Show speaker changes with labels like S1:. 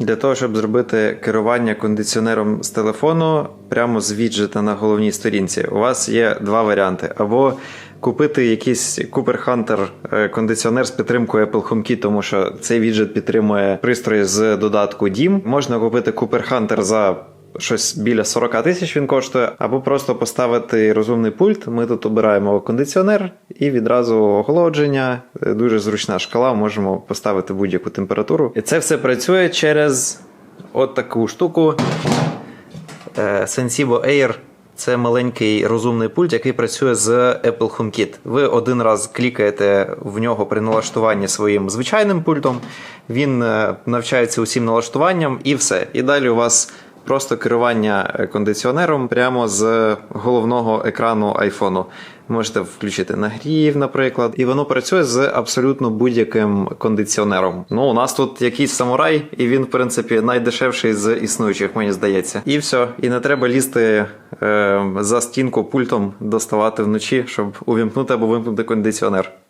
S1: Для того, щоб зробити керування кондиціонером з телефону прямо з віджета на головній сторінці, у вас є два варіанти. Або купити якийсь Cooper Hunter е, кондиціонер з підтримкою Apple HomeKit, тому що цей віджет підтримує пристрої з додатку DIM. Можна купити Cooper Hunter за щось біля 40 тисяч він коштує, або просто поставити розумний пульт. Ми тут обираємо кондиціонер і відразу охолодження. Е, Дуже зручна шкала, можемо поставити будь-яку температуру. І це все працює через от таку штуку. Е, Sensivo Air це маленький розумний пульт, який працює з Apple HomeKit. Ви один раз клікаєте в нього при налаштуванні своїм звичайним пультом. Він е, навчається усім налаштуванням і все. І далі у вас просто керування е, кондиціонером прямо з головного екрану айфону. Можете включити нагрів, наприклад, і воно працює з абсолютно будь-яким кондиціонером. Ну, у нас тут якийсь самурай, і він, в принципі, найдешевший з існуючих, мені здається. І все. І не треба лізти е, за стінку пультом, доставати вночі, щоб увімкнути або вимкнути кондиціонер.